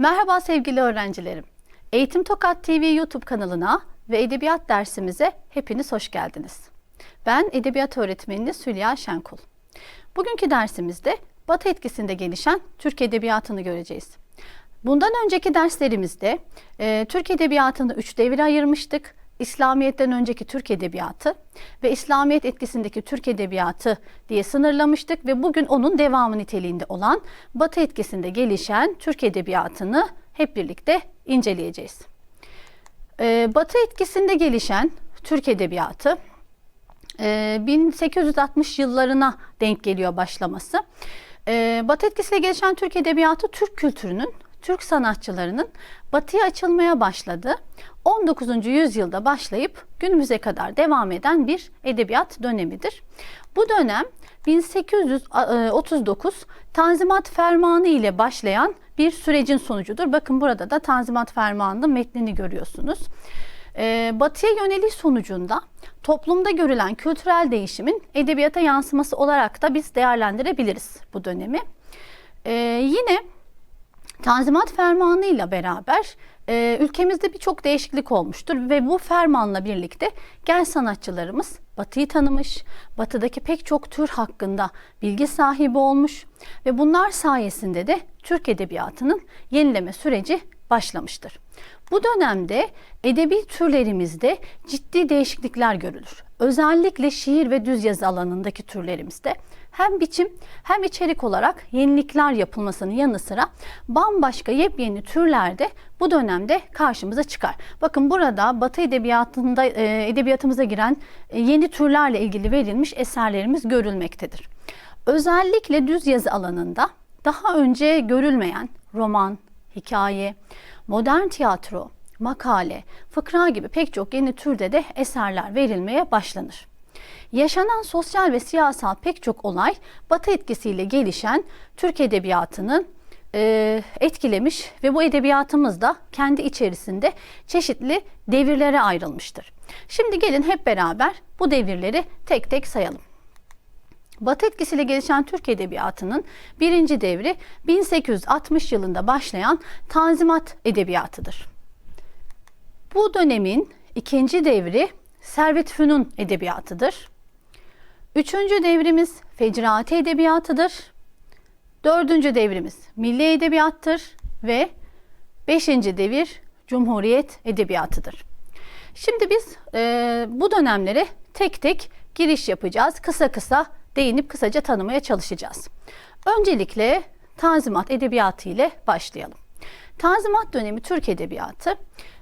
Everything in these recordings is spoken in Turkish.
Merhaba sevgili öğrencilerim. Eğitim Tokat TV YouTube kanalına ve edebiyat dersimize hepiniz hoş geldiniz. Ben edebiyat öğretmeniniz Hülya Şenkul. Bugünkü dersimizde Batı etkisinde gelişen Türk edebiyatını göreceğiz. Bundan önceki derslerimizde e, Türk edebiyatını üç devire ayırmıştık. İslamiyet'ten önceki Türk edebiyatı ve İslamiyet etkisindeki Türk edebiyatı diye sınırlamıştık ve bugün onun devamı niteliğinde olan Batı etkisinde gelişen Türk edebiyatını hep birlikte inceleyeceğiz. Ee, Batı etkisinde gelişen Türk edebiyatı e, 1860 yıllarına denk geliyor başlaması. Ee, Batı etkisiyle gelişen Türk edebiyatı Türk kültürünün Türk sanatçılarının batıya açılmaya başladığı 19. yüzyılda başlayıp günümüze kadar devam eden bir edebiyat dönemidir. Bu dönem 1839 Tanzimat Fermanı ile başlayan bir sürecin sonucudur. Bakın burada da Tanzimat Fermanı'nın metnini görüyorsunuz. Ee, batıya yöneliş sonucunda toplumda görülen kültürel değişimin edebiyata yansıması olarak da biz değerlendirebiliriz bu dönemi. Ee, yine Tanzimat Fermanı ile beraber e, ülkemizde birçok değişiklik olmuştur ve bu fermanla birlikte genç sanatçılarımız Batı'yı tanımış, Batı'daki pek çok tür hakkında bilgi sahibi olmuş ve bunlar sayesinde de Türk edebiyatının yenileme süreci başlamıştır. Bu dönemde edebi türlerimizde ciddi değişiklikler görülür. Özellikle şiir ve düz yazı alanındaki türlerimizde hem biçim hem içerik olarak yenilikler yapılmasının yanı sıra bambaşka yepyeni türlerde bu dönemde karşımıza çıkar. Bakın burada Batı edebiyatında e, edebiyatımıza giren e, yeni türlerle ilgili verilmiş eserlerimiz görülmektedir. Özellikle düz yazı alanında daha önce görülmeyen roman, hikaye, modern tiyatro, makale, fıkra gibi pek çok yeni türde de eserler verilmeye başlanır. Yaşanan sosyal ve siyasal pek çok olay Batı etkisiyle gelişen Türk edebiyatının e, etkilemiş ve bu edebiyatımız da kendi içerisinde çeşitli devirlere ayrılmıştır. Şimdi gelin hep beraber bu devirleri tek tek sayalım. Batı etkisiyle gelişen Türk Edebiyatı'nın birinci devri 1860 yılında başlayan Tanzimat Edebiyatı'dır. Bu dönemin ikinci devri Servet Fünun Edebiyatı'dır. Üçüncü devrimiz Fecraati Edebiyatı'dır. Dördüncü devrimiz Milli Edebiyattır ve beşinci devir Cumhuriyet Edebiyatı'dır. Şimdi biz e, bu dönemlere tek tek giriş yapacağız. Kısa kısa değinip kısaca tanımaya çalışacağız. Öncelikle Tanzimat Edebiyatı ile başlayalım. Tanzimat dönemi Türk Edebiyatı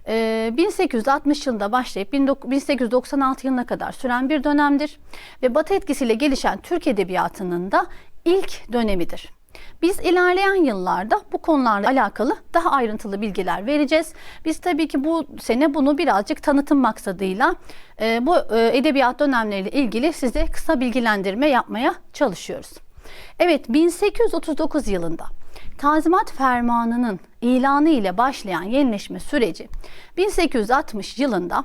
1860 yılında başlayıp 1896 yılına kadar süren bir dönemdir ve Batı etkisiyle gelişen Türk Edebiyatı'nın da ilk dönemidir. Biz ilerleyen yıllarda bu konularla alakalı daha ayrıntılı bilgiler vereceğiz. Biz tabii ki bu sene bunu birazcık tanıtım maksadıyla e, bu e, edebiyat dönemleriyle ilgili size kısa bilgilendirme yapmaya çalışıyoruz. Evet 1839 yılında Tanzimat Fermanı'nın ilanı ile başlayan yenileşme süreci 1860 yılında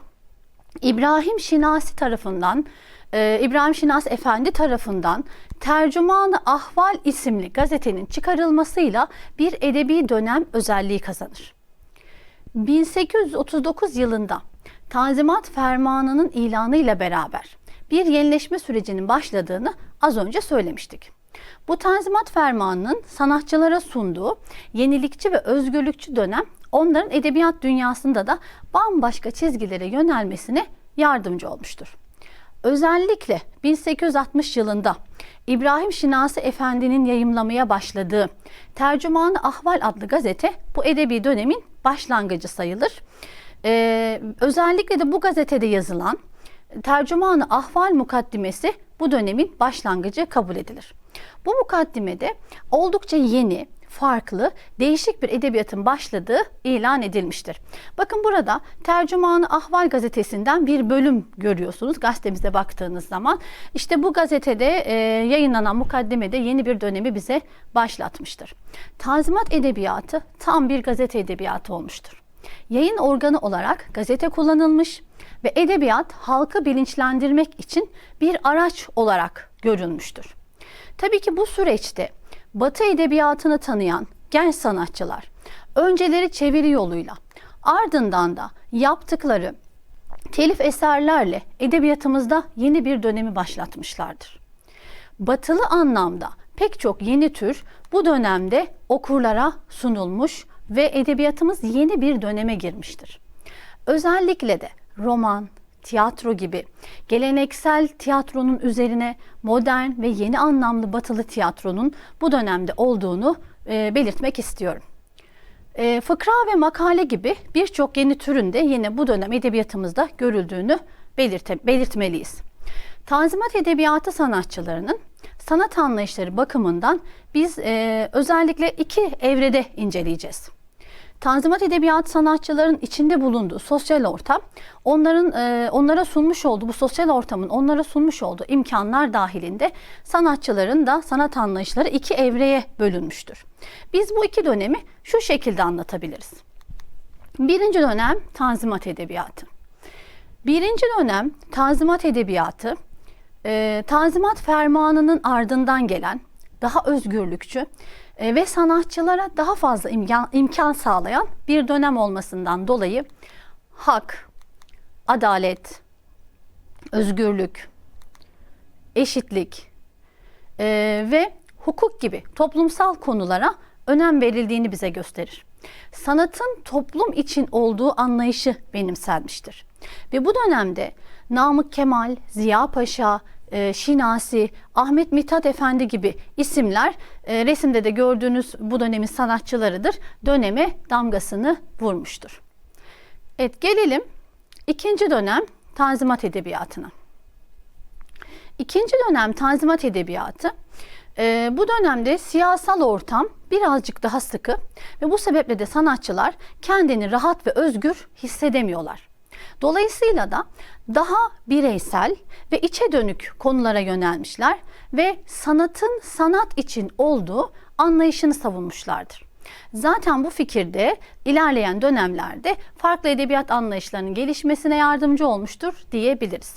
İbrahim Şinasi tarafından e, İbrahim Şinas Efendi tarafından Tercümanı Ahval isimli gazetenin çıkarılmasıyla bir edebi dönem özelliği kazanır. 1839 yılında Tanzimat Fermanı'nın ilanı ile beraber bir yenileşme sürecinin başladığını az önce söylemiştik. Bu Tanzimat Fermanı'nın sanatçılara sunduğu yenilikçi ve özgürlükçü dönem onların edebiyat dünyasında da bambaşka çizgilere yönelmesine yardımcı olmuştur. Özellikle 1860 yılında İbrahim Şinasi Efendi'nin yayımlamaya başladığı Tercümanı Ahval adlı gazete bu edebi dönemin başlangıcı sayılır. Ee, özellikle de bu gazetede yazılan Tercümanı Ahval mukaddimesi bu dönemin başlangıcı kabul edilir. Bu mukaddimede oldukça yeni, farklı, değişik bir edebiyatın başladığı ilan edilmiştir. Bakın burada Tercümanı Ahval gazetesinden bir bölüm görüyorsunuz gazetemize baktığınız zaman. İşte bu gazetede e, yayınlanan mukaddimede yeni bir dönemi bize başlatmıştır. Tanzimat edebiyatı tam bir gazete edebiyatı olmuştur. Yayın organı olarak gazete kullanılmış ve edebiyat halkı bilinçlendirmek için bir araç olarak görülmüştür. Tabii ki bu süreçte Batı edebiyatını tanıyan genç sanatçılar Önceleri çeviri yoluyla, ardından da yaptıkları telif eserlerle edebiyatımızda yeni bir dönemi başlatmışlardır. Batılı anlamda pek çok yeni tür bu dönemde okurlara sunulmuş ve edebiyatımız yeni bir döneme girmiştir. Özellikle de roman, tiyatro gibi geleneksel tiyatronun üzerine modern ve yeni anlamlı batılı tiyatronun bu dönemde olduğunu e, belirtmek istiyorum. E, fıkra ve makale gibi birçok yeni türün de yine bu dönem edebiyatımızda görüldüğünü belirte, belirtmeliyiz. Tanzimat edebiyatı sanatçılarının sanat anlayışları bakımından biz e, özellikle iki evrede inceleyeceğiz. Tanzimat edebiyat sanatçıların içinde bulunduğu sosyal ortam, onların e, onlara sunmuş olduğu bu sosyal ortamın onlara sunmuş olduğu imkanlar dahilinde sanatçıların da sanat anlayışları iki evreye bölünmüştür. Biz bu iki dönemi şu şekilde anlatabiliriz. Birinci dönem Tanzimat edebiyatı. Birinci dönem Tanzimat edebiyatı, e, Tanzimat fermanının ardından gelen daha özgürlükçü e, ve sanatçılara daha fazla imkan, imkan sağlayan bir dönem olmasından dolayı hak, adalet, özgürlük, eşitlik e, ve hukuk gibi toplumsal konulara önem verildiğini bize gösterir. Sanatın toplum için olduğu anlayışı benimsenmiştir. Ve bu dönemde Namık Kemal, Ziya Paşa, e, Şinasi, Ahmet Mithat Efendi gibi isimler e, resimde de gördüğünüz bu dönemin sanatçılarıdır. Döneme damgasını vurmuştur. Evet gelelim ikinci dönem Tanzimat Edebiyatı'na. İkinci dönem Tanzimat Edebiyatı e, bu dönemde siyasal ortam birazcık daha sıkı ve bu sebeple de sanatçılar kendini rahat ve özgür hissedemiyorlar. Dolayısıyla da daha bireysel ve içe dönük konulara yönelmişler ve sanatın sanat için olduğu anlayışını savunmuşlardır. Zaten bu fikirde ilerleyen dönemlerde farklı edebiyat anlayışlarının gelişmesine yardımcı olmuştur diyebiliriz.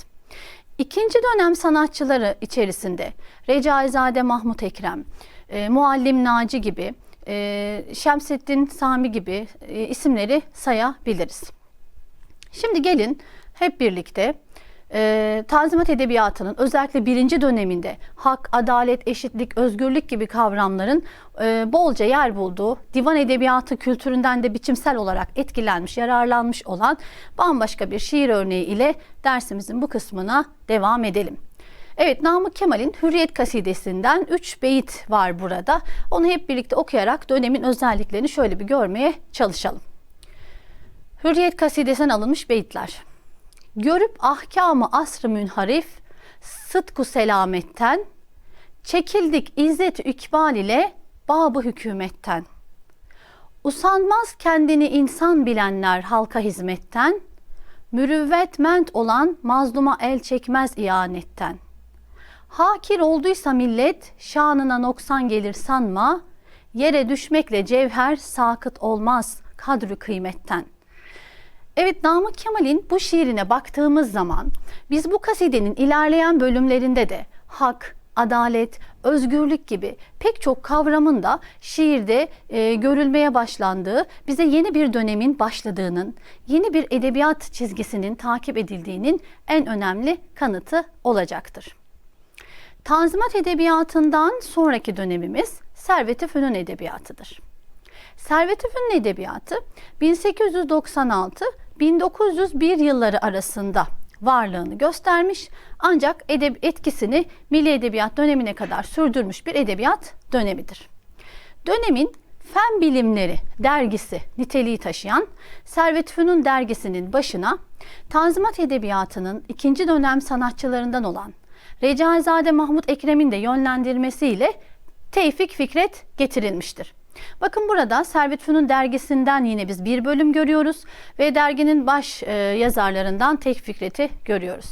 İkinci dönem sanatçıları içerisinde Recaizade Mahmut Ekrem, e, Muallim Naci gibi, e, Şemsettin Sami gibi e, isimleri sayabiliriz. Şimdi gelin hep birlikte e, Tanzimat Edebiyatı'nın özellikle birinci döneminde hak, adalet, eşitlik, özgürlük gibi kavramların e, bolca yer bulduğu, divan edebiyatı kültüründen de biçimsel olarak etkilenmiş, yararlanmış olan bambaşka bir şiir örneği ile dersimizin bu kısmına devam edelim. Evet Namık Kemal'in Hürriyet kasidesinden 3 beyit var burada. Onu hep birlikte okuyarak dönemin özelliklerini şöyle bir görmeye çalışalım. Hürriyet kasidesinden alınmış beyitler. Görüp ahkamı asrı münharif, sıdku selametten, çekildik izzet ikbal ile babı hükümetten. Usanmaz kendini insan bilenler halka hizmetten, mürüvvetment olan mazluma el çekmez ihanetten. Hakir olduysa millet şanına noksan gelir sanma, yere düşmekle cevher sakıt olmaz kadrü kıymetten. Evet Namık Kemal'in bu şiirine baktığımız zaman biz bu kasidenin ilerleyen bölümlerinde de hak, adalet, özgürlük gibi pek çok kavramın da şiirde e, görülmeye başlandığı, bize yeni bir dönemin başladığının, yeni bir edebiyat çizgisinin takip edildiğinin en önemli kanıtı olacaktır. Tanzimat edebiyatından sonraki dönemimiz Servet-i Fünun edebiyatıdır. Servet-i Fünun edebiyatı 1896 1901 yılları arasında varlığını göstermiş ancak edeb etkisini Milli Edebiyat dönemine kadar sürdürmüş bir edebiyat dönemidir. Dönemin Fen Bilimleri dergisi niteliği taşıyan Servet Fünun dergisinin başına Tanzimat Edebiyatı'nın ikinci dönem sanatçılarından olan Recaizade Mahmut Ekrem'in de yönlendirmesiyle Tevfik Fikret getirilmiştir. Bakın burada Servet Fünun dergisinden yine biz bir bölüm görüyoruz ve derginin baş e, yazarlarından Tevfik Fikret'i görüyoruz.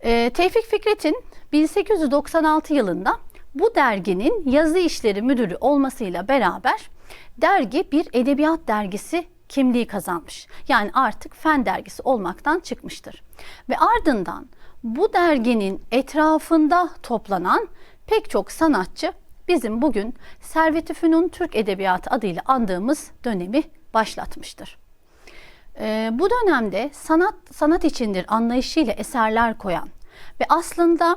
E, Tevfik Fikret'in 1896 yılında bu derginin yazı işleri müdürü olmasıyla beraber dergi bir edebiyat dergisi kimliği kazanmış. Yani artık fen dergisi olmaktan çıkmıştır. Ve ardından bu derginin etrafında toplanan pek çok sanatçı bizim bugün Servet-i Fünun Türk Edebiyatı adıyla andığımız dönemi başlatmıştır. Ee, bu dönemde sanat sanat içindir anlayışıyla eserler koyan ve aslında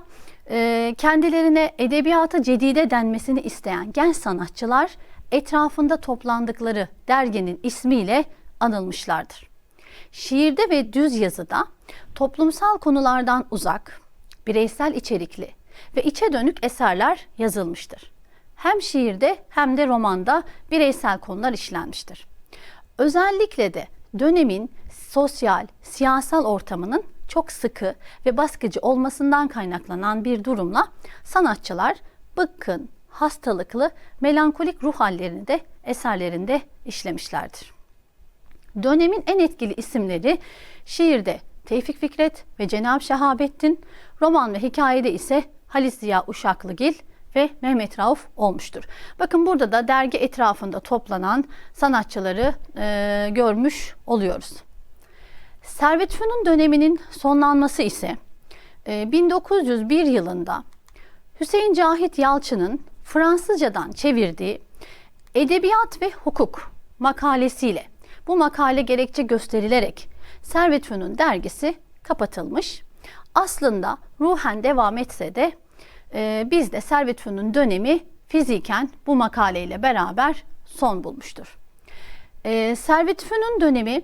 e, kendilerine edebiyata cedide denmesini isteyen genç sanatçılar etrafında toplandıkları derginin ismiyle anılmışlardır. Şiirde ve düz yazıda toplumsal konulardan uzak, bireysel içerikli ve içe dönük eserler yazılmıştır. Hem şiirde hem de romanda bireysel konular işlenmiştir. Özellikle de dönemin sosyal, siyasal ortamının çok sıkı ve baskıcı olmasından kaynaklanan bir durumla sanatçılar bıkkın, hastalıklı, melankolik ruh hallerini de eserlerinde işlemişlerdir. Dönemin en etkili isimleri şiirde Tevfik Fikret ve Cenab Şehabettin, roman ve hikayede ise Halis Ziya Uşaklıgil ve Mehmet Rauf olmuştur. Bakın burada da dergi etrafında toplanan sanatçıları e, görmüş oluyoruz. Servet Fünun döneminin sonlanması ise e, 1901 yılında Hüseyin Cahit Yalçın'ın Fransızcadan çevirdiği Edebiyat ve Hukuk makalesiyle bu makale gerekçe gösterilerek Servet Fünun dergisi kapatılmış. Aslında ruhen devam etse de e, bizde Servet Fünun dönemi fiziken bu makaleyle beraber son bulmuştur. E, Servet Fünun dönemi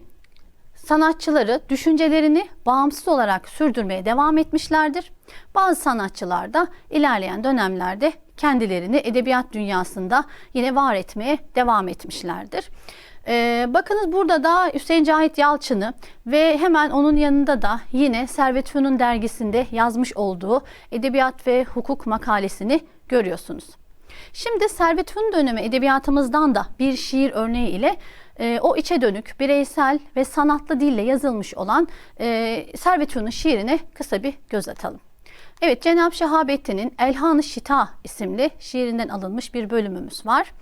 sanatçıları düşüncelerini bağımsız olarak sürdürmeye devam etmişlerdir. Bazı sanatçılar da ilerleyen dönemlerde kendilerini edebiyat dünyasında yine var etmeye devam etmişlerdir. Ee, bakınız burada da Hüseyin Cahit Yalçın'ı ve hemen onun yanında da yine Servet Fünun dergisinde yazmış olduğu Edebiyat ve Hukuk makalesini görüyorsunuz. Şimdi Servet Fünun dönemi edebiyatımızdan da bir şiir örneği ile e, o içe dönük, bireysel ve sanatlı dille yazılmış olan e, Servet Fünun şiirine kısa bir göz atalım. Evet Cenab-ı Şehabettin'in Elhan-ı Şita isimli şiirinden alınmış bir bölümümüz var.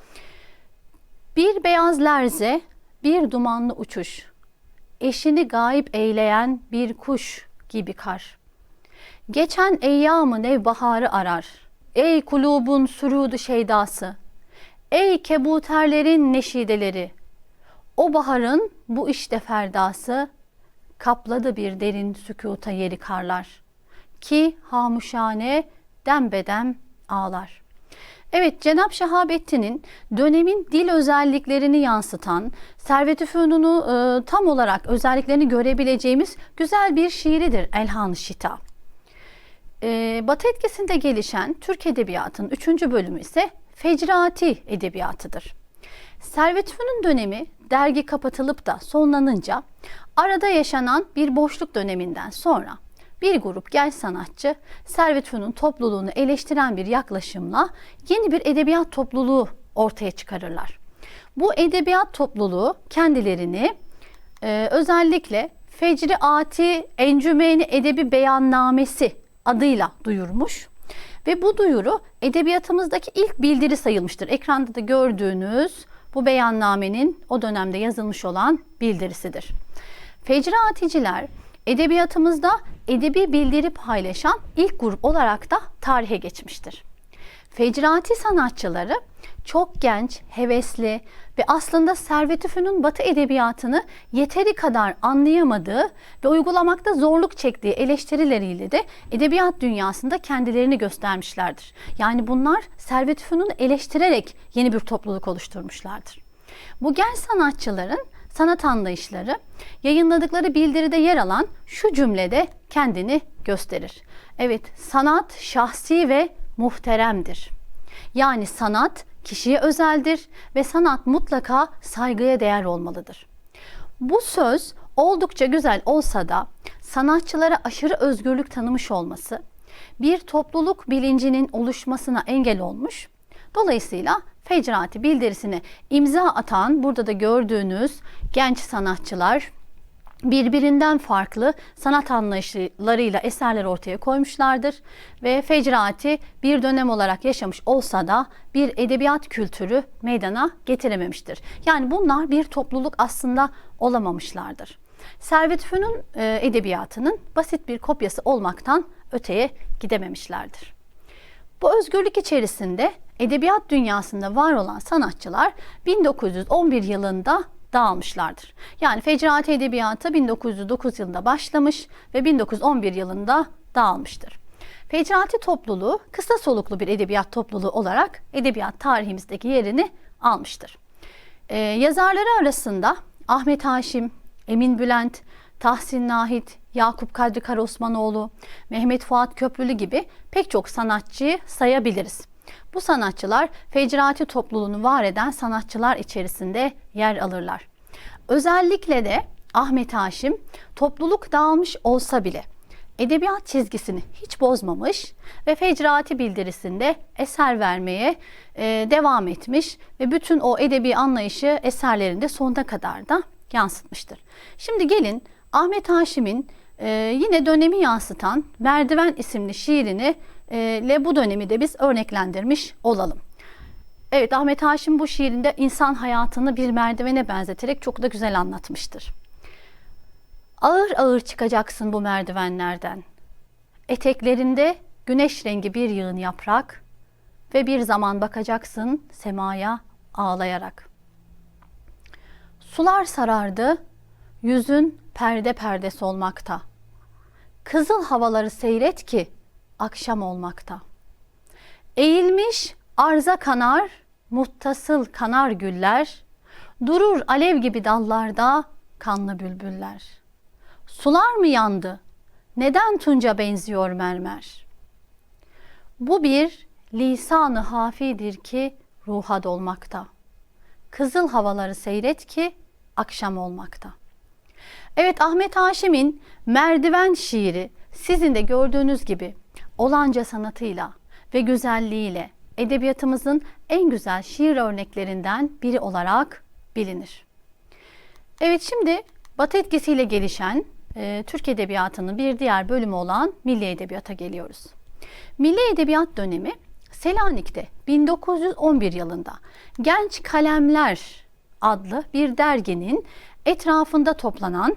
Bir beyaz lerze, bir dumanlı uçuş, eşini gayip eyleyen bir kuş gibi kar. Geçen eyyamı nevbaharı arar. Ey kulubun surudu şeydası, ey kebuterlerin neşideleri, o baharın bu işte ferdası, kapladı bir derin sükuta yeri karlar. Ki hamuşane dembedem ağlar.'' Evet, Cenab Şehabettin'in dönemin dil özelliklerini yansıtan, Servet-i Fünun'u e, tam olarak özelliklerini görebileceğimiz güzel bir şiiridir Elhan-ı Şita. E, Batı etkisinde gelişen Türk Edebiyatı'nın üçüncü bölümü ise Fecrati Edebiyatı'dır. Servet Fünun dönemi dergi kapatılıp da sonlanınca arada yaşanan bir boşluk döneminden sonra bir grup genç sanatçı Servet Fünun topluluğunu eleştiren bir yaklaşımla yeni bir edebiyat topluluğu ortaya çıkarırlar. Bu edebiyat topluluğu kendilerini e, özellikle Fecri Ati Encümeni Edebi Beyannamesi adıyla duyurmuş. Ve bu duyuru edebiyatımızdaki ilk bildiri sayılmıştır. Ekranda da gördüğünüz bu beyannamenin o dönemde yazılmış olan bildirisidir. Fecri Aticiler edebiyatımızda edebi bildiri paylaşan ilk grup olarak da tarihe geçmiştir. Fecrati sanatçıları çok genç, hevesli ve aslında Servet-i Fünun Batı edebiyatını yeteri kadar anlayamadığı ve uygulamakta zorluk çektiği eleştirileriyle de edebiyat dünyasında kendilerini göstermişlerdir. Yani bunlar Servet-i Fünun'u eleştirerek yeni bir topluluk oluşturmuşlardır. Bu genç sanatçıların sanat anlayışları yayınladıkları bildiride yer alan şu cümlede kendini gösterir. Evet, sanat şahsi ve muhteremdir. Yani sanat kişiye özeldir ve sanat mutlaka saygıya değer olmalıdır. Bu söz oldukça güzel olsa da sanatçılara aşırı özgürlük tanımış olması bir topluluk bilincinin oluşmasına engel olmuş. Dolayısıyla Fecrati bildirisine imza atan burada da gördüğünüz genç sanatçılar birbirinden farklı sanat anlayışlarıyla eserler ortaya koymuşlardır ve Fecrati bir dönem olarak yaşamış olsa da bir edebiyat kültürü meydana getirememiştir. Yani bunlar bir topluluk aslında olamamışlardır. Servet Fünun e, edebiyatının basit bir kopyası olmaktan öteye gidememişlerdir. Bu özgürlük içerisinde edebiyat dünyasında var olan sanatçılar 1911 yılında dağılmışlardır. Yani Fecraati Edebiyatı 1909 yılında başlamış ve 1911 yılında dağılmıştır. Fecraati topluluğu kısa soluklu bir edebiyat topluluğu olarak edebiyat tarihimizdeki yerini almıştır. Ee, yazarları arasında Ahmet Haşim, Emin Bülent, Tahsin Nahit, Yakup Kadri Karaosmanoğlu, Mehmet Fuat Köprülü gibi pek çok sanatçıyı sayabiliriz. Bu sanatçılar Fecraati topluluğunu var eden sanatçılar içerisinde yer alırlar. Özellikle de Ahmet Haşim topluluk dağılmış olsa bile edebiyat çizgisini hiç bozmamış ve Fecraati bildirisinde eser vermeye e, devam etmiş ve bütün o edebi anlayışı eserlerinde sonuna kadar da yansıtmıştır. Şimdi gelin Ahmet Haşim'in e, yine dönemi yansıtan Merdiven isimli şiirini e, ile bu dönemi de biz örneklendirmiş olalım. Evet Ahmet Haşim bu şiirinde insan hayatını bir merdivene benzeterek çok da güzel anlatmıştır. Ağır ağır çıkacaksın bu merdivenlerden. Eteklerinde güneş rengi bir yığın yaprak ve bir zaman bakacaksın semaya ağlayarak. Sular sarardı, yüzün perde perde solmakta. Kızıl havaları seyret ki akşam olmakta. Eğilmiş arza kanar, muttasıl kanar güller, durur alev gibi dallarda kanlı bülbüller. Sular mı yandı? Neden tunca benziyor mermer? Bu bir lisanı hafidir ki ruha dolmakta. Kızıl havaları seyret ki akşam olmakta. Evet Ahmet Haşim'in Merdiven şiiri sizin de gördüğünüz gibi olanca sanatıyla ve güzelliğiyle edebiyatımızın en güzel şiir örneklerinden biri olarak bilinir. Evet şimdi Batı etkisiyle gelişen e, Türk Edebiyatı'nın bir diğer bölümü olan Milli Edebiyat'a geliyoruz. Milli Edebiyat dönemi Selanik'te 1911 yılında Genç Kalemler adlı bir derginin etrafında toplanan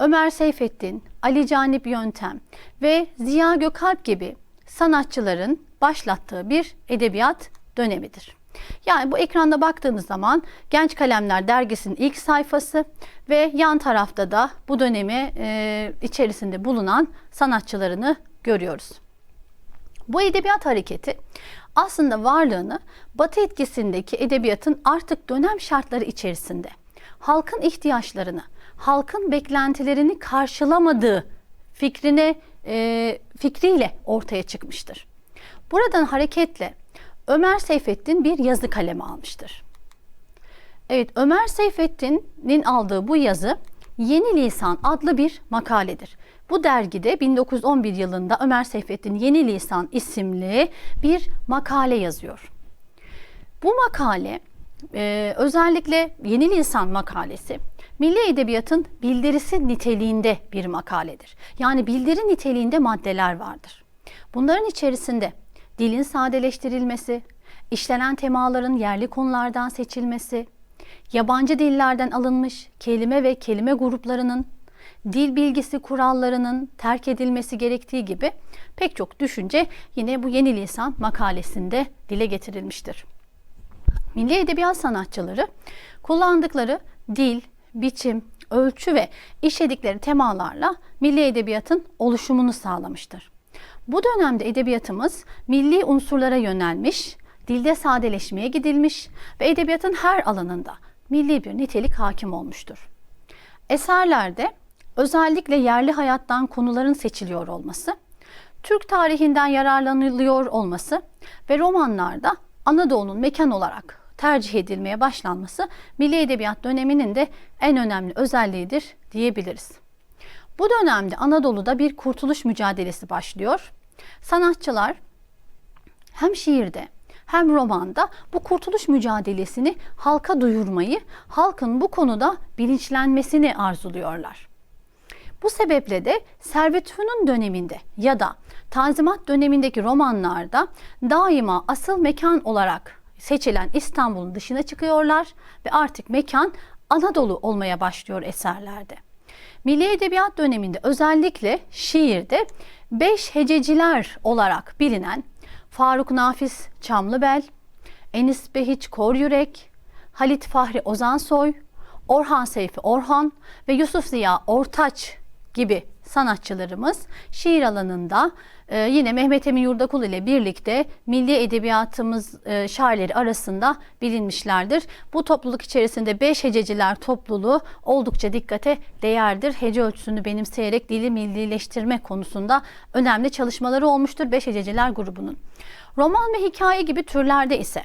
Ömer Seyfettin, Ali Canip Yöntem ve Ziya Gökalp gibi sanatçıların başlattığı bir edebiyat dönemidir. Yani bu ekranda baktığınız zaman Genç Kalemler dergisinin ilk sayfası ve yan tarafta da bu dönemi e, içerisinde bulunan sanatçılarını görüyoruz. Bu edebiyat hareketi aslında varlığını Batı etkisindeki edebiyatın artık dönem şartları içerisinde halkın ihtiyaçlarını, halkın beklentilerini karşılamadığı fikrine e, fikriyle ortaya çıkmıştır. Buradan hareketle Ömer Seyfettin bir yazı kalemi almıştır. Evet Ömer Seyfettin'in aldığı bu yazı Yeni Lisan adlı bir makaledir. Bu dergide 1911 yılında Ömer Seyfettin Yeni Lisan isimli bir makale yazıyor. Bu makale e, özellikle Yeni Lisan makalesi Milli Edebiyatın bildirisi niteliğinde bir makaledir. Yani bildiri niteliğinde maddeler vardır. Bunların içerisinde dilin sadeleştirilmesi, işlenen temaların yerli konulardan seçilmesi, yabancı dillerden alınmış kelime ve kelime gruplarının dil bilgisi kurallarının terk edilmesi gerektiği gibi pek çok düşünce yine bu yeni lisan makalesinde dile getirilmiştir. Milli edebiyat sanatçıları kullandıkları dil, biçim, ölçü ve işledikleri temalarla milli edebiyatın oluşumunu sağlamıştır. Bu dönemde edebiyatımız milli unsurlara yönelmiş, dilde sadeleşmeye gidilmiş ve edebiyatın her alanında milli bir nitelik hakim olmuştur. Eserlerde özellikle yerli hayattan konuların seçiliyor olması, Türk tarihinden yararlanılıyor olması ve romanlarda Anadolu'nun mekan olarak tercih edilmeye başlanması Milli Edebiyat döneminin de en önemli özelliğidir diyebiliriz. Bu dönemde Anadolu'da bir kurtuluş mücadelesi başlıyor. Sanatçılar hem şiirde hem romanda bu kurtuluş mücadelesini halka duyurmayı, halkın bu konuda bilinçlenmesini arzuluyorlar. Bu sebeple de Servet Fünun döneminde ya da Tanzimat dönemindeki romanlarda daima asıl mekan olarak seçilen İstanbul'un dışına çıkıyorlar ve artık mekan Anadolu olmaya başlıyor eserlerde. Milli Edebiyat döneminde özellikle şiirde beş hececiler olarak bilinen Faruk Nafiz Çamlıbel, Enis Behiç Kor Yürek, Halit Fahri Ozansoy, Orhan Seyfi Orhan ve Yusuf Ziya Ortaç gibi sanatçılarımız şiir alanında e, yine Mehmet Emin Yurdakul ile birlikte milli edebiyatımız e, şairleri arasında bilinmişlerdir. Bu topluluk içerisinde beş hececiler topluluğu oldukça dikkate değerdir. Hece ölçüsünü benimseyerek dili millileştirme konusunda önemli çalışmaları olmuştur beş hececiler grubunun. Roman ve hikaye gibi türlerde ise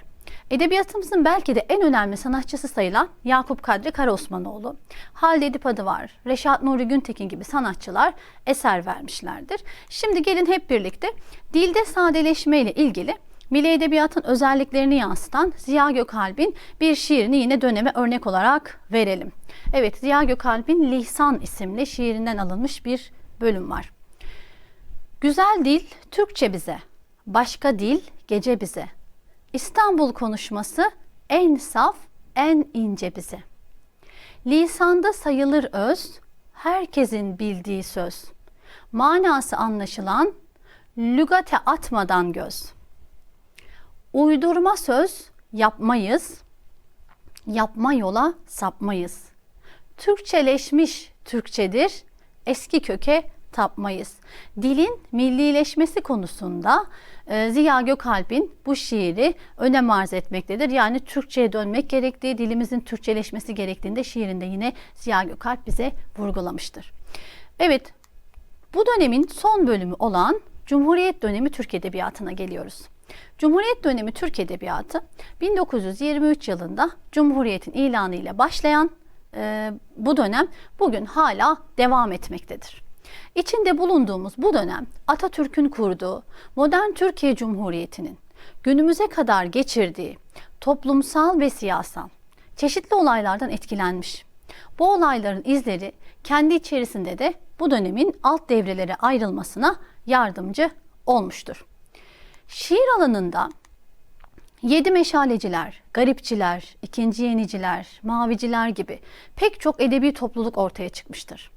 Edebiyatımızın belki de en önemli sanatçısı sayılan Yakup Kadri Karaosmanoğlu, Halide Edip Adı var, Reşat Nuri Güntekin gibi sanatçılar eser vermişlerdir. Şimdi gelin hep birlikte dilde sadeleşme ile ilgili Milli Edebiyatın özelliklerini yansıtan Ziya Gökalp'in bir şiirini yine döneme örnek olarak verelim. Evet Ziya Gökalp'in Lisan isimli şiirinden alınmış bir bölüm var. Güzel dil Türkçe bize, başka dil gece bize. İstanbul konuşması en saf, en ince bize. Lisanda sayılır öz, herkesin bildiği söz. Manası anlaşılan, lügate atmadan göz. Uydurma söz yapmayız, yapma yola sapmayız. Türkçeleşmiş Türkçedir, eski köke tapmayız. Dilin millileşmesi konusunda e, Ziya Gökalp'in bu şiiri önem arz etmektedir. Yani Türkçe'ye dönmek gerektiği, dilimizin Türkçeleşmesi gerektiğinde şiirinde yine Ziya Gökalp bize vurgulamıştır. Evet, bu dönemin son bölümü olan Cumhuriyet dönemi Türk Edebiyatı'na geliyoruz. Cumhuriyet dönemi Türk Edebiyatı 1923 yılında Cumhuriyet'in ilanı ile başlayan e, bu dönem bugün hala devam etmektedir. İçinde bulunduğumuz bu dönem Atatürk'ün kurduğu modern Türkiye Cumhuriyeti'nin günümüze kadar geçirdiği toplumsal ve siyasal çeşitli olaylardan etkilenmiş. Bu olayların izleri kendi içerisinde de bu dönemin alt devrelere ayrılmasına yardımcı olmuştur. Şiir alanında Yedi meşaleciler, garipçiler, ikinci yeniciler, maviciler gibi pek çok edebi topluluk ortaya çıkmıştır.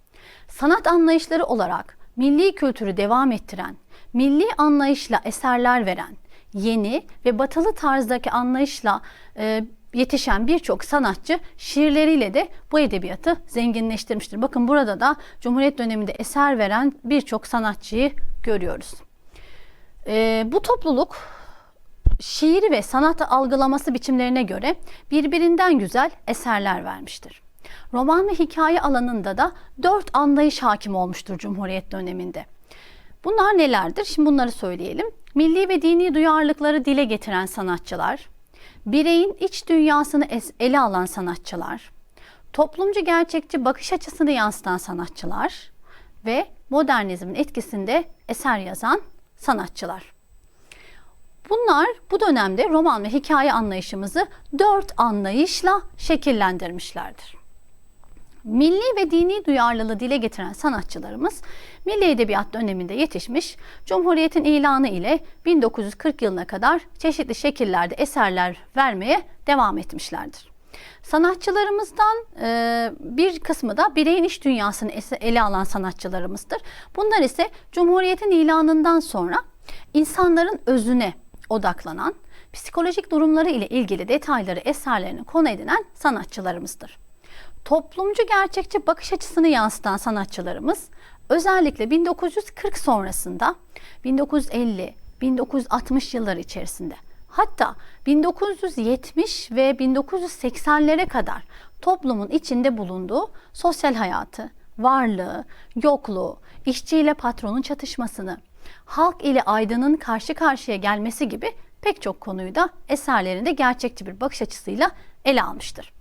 Sanat anlayışları olarak milli kültürü devam ettiren, milli anlayışla eserler veren, yeni ve batılı tarzdaki anlayışla e, yetişen birçok sanatçı şiirleriyle de bu edebiyatı zenginleştirmiştir. Bakın burada da Cumhuriyet döneminde eser veren birçok sanatçıyı görüyoruz. E, bu topluluk şiiri ve sanat algılaması biçimlerine göre birbirinden güzel eserler vermiştir. Roman ve hikaye alanında da dört anlayış hakim olmuştur Cumhuriyet döneminde. Bunlar nelerdir? Şimdi bunları söyleyelim. Milli ve dini duyarlılıkları dile getiren sanatçılar, bireyin iç dünyasını ele alan sanatçılar, toplumcu gerçekçi bakış açısını yansıtan sanatçılar ve modernizmin etkisinde eser yazan sanatçılar. Bunlar bu dönemde roman ve hikaye anlayışımızı dört anlayışla şekillendirmişlerdir. Milli ve dini duyarlılığı dile getiren sanatçılarımız Milli Edebiyat döneminde yetişmiş, Cumhuriyet'in ilanı ile 1940 yılına kadar çeşitli şekillerde eserler vermeye devam etmişlerdir. Sanatçılarımızdan e, bir kısmı da bireyin iş dünyasını ele alan sanatçılarımızdır. Bunlar ise Cumhuriyet'in ilanından sonra insanların özüne odaklanan, psikolojik durumları ile ilgili detayları eserlerini konu edinen sanatçılarımızdır. Toplumcu gerçekçi bakış açısını yansıtan sanatçılarımız özellikle 1940 sonrasında 1950, 1960 yılları içerisinde hatta 1970 ve 1980'lere kadar toplumun içinde bulunduğu sosyal hayatı, varlığı, yokluğu, işçi ile patronun çatışmasını, halk ile aydının karşı karşıya gelmesi gibi pek çok konuyu da eserlerinde gerçekçi bir bakış açısıyla ele almıştır.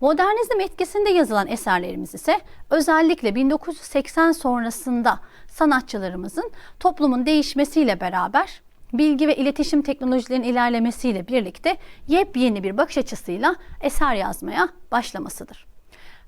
Modernizm etkisinde yazılan eserlerimiz ise özellikle 1980 sonrasında sanatçılarımızın toplumun değişmesiyle beraber bilgi ve iletişim teknolojilerinin ilerlemesiyle birlikte yepyeni bir bakış açısıyla eser yazmaya başlamasıdır.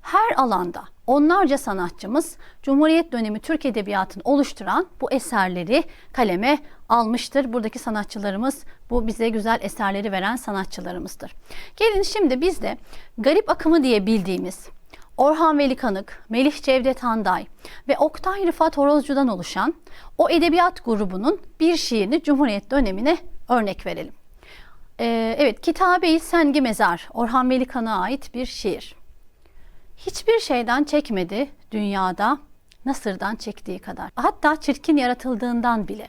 Her alanda onlarca sanatçımız Cumhuriyet dönemi Türk Edebiyatı'nı oluşturan bu eserleri kaleme almıştır. Buradaki sanatçılarımız bu bize güzel eserleri veren sanatçılarımızdır. Gelin şimdi biz de garip akımı diye bildiğimiz Orhan Veli Kanık, Melih Cevdet Handay ve Oktay Rıfat Horozcu'dan oluşan o edebiyat grubunun bir şiirini Cumhuriyet dönemine örnek verelim. Ee, evet, Kitabe-i Sengi Mezar, Orhan Veli-Kanık'a ait bir şiir. Hiçbir şeyden çekmedi dünyada Nasır'dan çektiği kadar. Hatta çirkin yaratıldığından bile.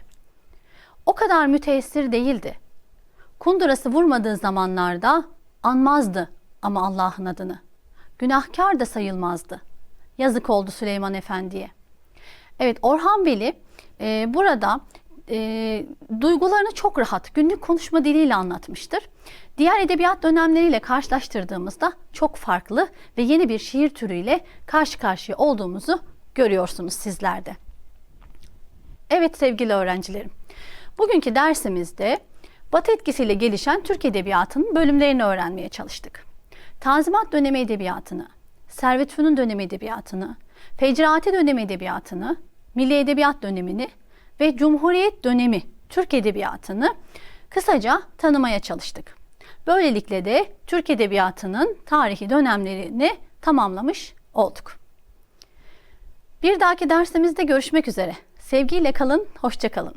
O kadar müteessir değildi. Kundurası vurmadığı zamanlarda anmazdı ama Allah'ın adını. Günahkar da sayılmazdı. Yazık oldu Süleyman Efendi'ye. Evet Orhan Veli e, burada e, duygularını çok rahat günlük konuşma diliyle anlatmıştır. Diğer edebiyat dönemleriyle karşılaştırdığımızda çok farklı ve yeni bir şiir türüyle karşı karşıya olduğumuzu görüyorsunuz sizlerde. Evet sevgili öğrencilerim. Bugünkü dersimizde Batı etkisiyle gelişen Türk Edebiyatı'nın bölümlerini öğrenmeye çalıştık. Tanzimat dönemi edebiyatını, Servet Fünun dönemi edebiyatını, Fecraati dönemi edebiyatını, Milli Edebiyat dönemini ve Cumhuriyet dönemi Türk Edebiyatı'nı kısaca tanımaya çalıştık. Böylelikle de Türk Edebiyatı'nın tarihi dönemlerini tamamlamış olduk. Bir dahaki dersimizde görüşmek üzere. Sevgiyle kalın, hoşça kalın.